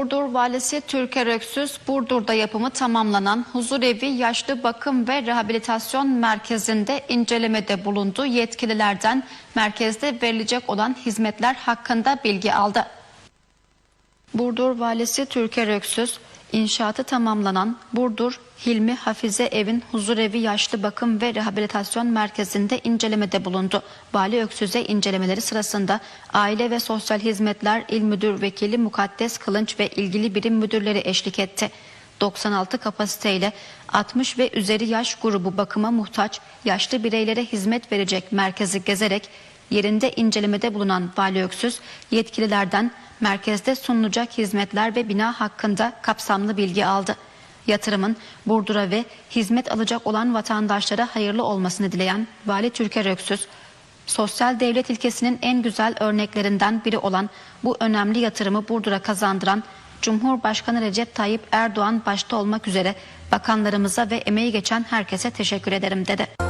Burdur Valisi Türker Öksüz, Burdur'da yapımı tamamlanan Huzurevi Yaşlı Bakım ve Rehabilitasyon Merkezi'nde incelemede bulundu. Yetkililerden merkezde verilecek olan hizmetler hakkında bilgi aldı. Burdur Valisi Türker Öksüz, inşaatı tamamlanan Burdur Hilmi Hafize Evin Huzurevi Yaşlı Bakım ve Rehabilitasyon Merkezi'nde incelemede bulundu. Vali Öksüz'e incelemeleri sırasında Aile ve Sosyal Hizmetler İl Müdür Vekili Mukaddes Kılınç ve ilgili birim müdürleri eşlik etti. 96 kapasiteyle 60 ve üzeri yaş grubu bakıma muhtaç yaşlı bireylere hizmet verecek merkezi gezerek yerinde incelemede bulunan Vali Öksüz yetkililerden merkezde sunulacak hizmetler ve bina hakkında kapsamlı bilgi aldı. Yatırımın Burdur'a ve hizmet alacak olan vatandaşlara hayırlı olmasını dileyen Vali Türker Öksüz, sosyal devlet ilkesinin en güzel örneklerinden biri olan bu önemli yatırımı Burdur'a kazandıran Cumhurbaşkanı Recep Tayyip Erdoğan başta olmak üzere bakanlarımıza ve emeği geçen herkese teşekkür ederim dedi.